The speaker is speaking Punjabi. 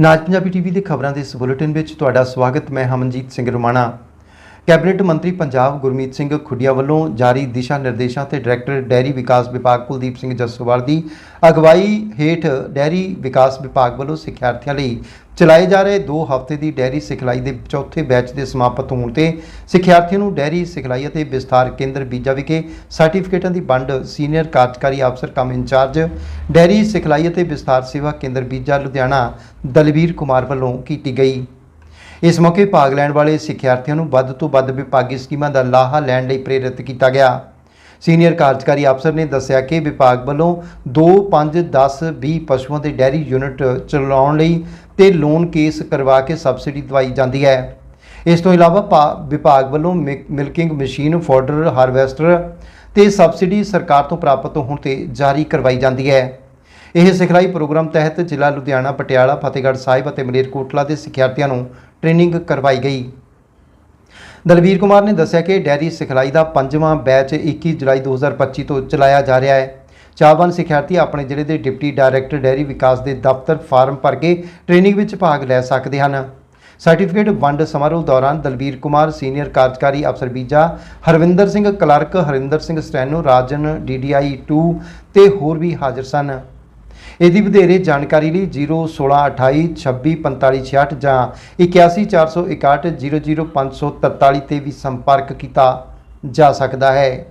ਨਾਜ ਪੰਜਾਬੀ ਟੀਵੀ ਦੇ ਖਬਰਾਂ ਦੇ ਇਸ ਬੁਲੇਟਿਨ ਵਿੱਚ ਤੁਹਾਡਾ ਸਵਾਗਤ, ਮੈਂ ਹਮਨਜੀਤ ਸਿੰਘ ਰੋਮਾਣਾ। ਕੈਬਨਿਟ ਮੰਤਰੀ ਪੰਜਾਬ ਗੁਰਮੀਤ ਸਿੰਘ ਖੁੱਡੀਆਂ ਵੱਲੋਂ ਜਾਰੀ ਦਿਸ਼ਾ ਨਿਰਦੇਸ਼ਾਂ ਤੇ ਡਾਇਰੈਕਟਰ ਡੈਰੀ ਵਿਕਾਸ ਵਿਭਾਗ ਕੁਲਦੀਪ ਸਿੰਘ ਜੱਸੋਵਾਲ ਦੀ ਅਗਵਾਈ ਹੇਠ ਡੈਰੀ ਵਿਕਾਸ ਵਿਭਾਗ ਵੱਲੋਂ ਸਿੱਖਿਆਰਥੀਆਂ ਲਈ ਚਲਾਏ ਜਾ ਰਹੇ 2 ਹਫ਼ਤੇ ਦੀ ਡੈਰੀ ਸਿਖਲਾਈ ਦੇ ਚੌਥੇ ਬੈਚ ਦੇ ਸਮਾਪਤ ਹੋਣ ਤੇ ਸਿੱਖਿਆਰਥੀਆਂ ਨੂੰ ਡੈਰੀ ਸਿਖਲਾਈ ਅਤੇ ਵਿਸਥਾਰ ਕੇਂਦਰ ਬੀਜਾ ਵਿਖੇ ਸਰਟੀਫਿਕੇਟਾਂ ਦੀ ਵੰਡ ਸੀਨੀਅਰ ਕਾਰਜਕਾਰੀ ਅਫਸਰ ਕਮ ਇੰਚਾਰਜ, ਡੈਰੀ ਸਿਖਲਾਈ ਅਤੇ ਵਿਸਥਾਰ ਸੇਵਾ ਕੇਂਦਰ ਬੀਜਾ ਲੁਧਿਆਣਾ ਦਲਵੀਰ ਕੁਮਾਰ ਵੱਲੋਂ ਕੀਤੀ ਗਈ। ਇਸ ਮੌਕੇ ਭਾਗ ਲੈਣ ਵਾਲੇ ਸਿੱਖਿਆਰਥੀਆਂ ਨੂੰ ਵੱਧ ਤੋਂ ਵੱਧ ਵਿਭਾਗੀ ਸਕੀਮਾਂ ਦਾ ਲਾਹਾ ਲੈਣ ਲਈ ਪ੍ਰੇਰਿਤ ਕੀਤਾ ਗਿਆ। ਸੀਨੀਅਰ ਕਾਰਜਕਾਰੀ ਅਫਸਰ ਨੇ ਦੱਸਿਆ ਕਿ ਵਿਭਾਗ ਵੱਲੋਂ 2 5 10 20 ਪਸ਼ੂਆਂ ਦੇ ਡੈਰੀ ਯੂਨਿਟ ਚਲਾਉਣ ਲਈ ਤੇ ਲੋਨ ਕੇਸ ਕਰਵਾ ਕੇ ਸਬਸਿਡੀ ਦਵਾਈ ਜਾਂਦੀ ਹੈ। ਇਸ ਤੋਂ ਇਲਾਵਾ ਭਾ- ਵਿਭਾਗ ਵੱਲੋਂ ਮਿ- ਮਿਲਕਿੰਗ ਮਸ਼ੀਨ, ਫੋਡਰ, ਹਾਰਵੈਸਟਰ ਤੇ ਸਬਸਿਡੀ ਸਰਕਾਰ ਤੋਂ ਪ੍ਰਾਪਤ ਹੋਣ ਤੇ ਜਾਰੀ ਕਰਵਾਈ ਜਾਂਦੀ ਹੈ। ਇਹ ਸਿਖਲਾਈ ਪ੍ਰੋਗਰਾਮ ਤਹਿਤ ਜ਼ਿਲ੍ਹਾ ਲੁਧਿਆਣਾ, ਪਟਿਆਲਾ, ਫਤਿਹਗੜ੍ਹ ਸਾਹਿਬ ਅਤੇ ਮਲੇਰਕੋਟਲਾ ਦੇ ਸਿੱਖਿਆਰਥੀਆਂ ਨੂੰ ਟ੍ਰੇਨਿੰਗ ਕਰਵਾਈ ਗਈ। ਦਲਵੀਰ ਕੁਮਾਰ ਨੇ ਦੱਸਿਆ ਕਿ ਡੈਰੀ ਸਿਖਲਾਈ ਦਾ ਪੰਜਵਾਂ ਬੈਚ 21 ਜੁਲਾਈ 2025 ਤੋਂ ਚਲਾਇਆ ਜਾ ਰਿਹਾ ਹੈ। ਚਾਹਵਾਨ ਸਿਖਿਆਰਥੀ ਆਪਣੇ ਜ਼ਿਲ੍ਹੇ ਦੇ ਡਿਪਟੀ ਡਾਇਰੈਕਟਰ ਡੈਰੀ ਵਿਕਾਸ ਦੇ ਦਫ਼ਤਰ ਫਾਰਮ ਭਰ ਕੇ ਟ੍ਰੇਨਿੰਗ ਵਿੱਚ ਭਾਗ ਲੈ ਸਕਦੇ ਹਨ। ਸਰਟੀਫਿਕੇਟ ਵੰਡ ਸਮਾਰੋਹ ਦੌਰਾਨ ਦਲਬੀਰ ਕੁਮਾਰ, ਸੀਨੀਅਰ ਕਾਰਜਕਾਰੀ ਅਫਸਰ ਬੀਜਾ, Harvinder Singh clerk, Harinder Singh steno Rajan DDI 2 ਤੇ ਹੋਰ ਵੀ ਹਾਜ਼ਰ ਸਨ। ਇਹਦੀ ਵਧੇਰੇ ਜਾਣਕਾਰੀ ਲਈ 01628264566 ਜਾਂ 8141600543 ਤੇ ਵੀ ਸੰਪਰਕ ਕੀਤਾ ਜਾ ਸਕਦਾ ਹੈ।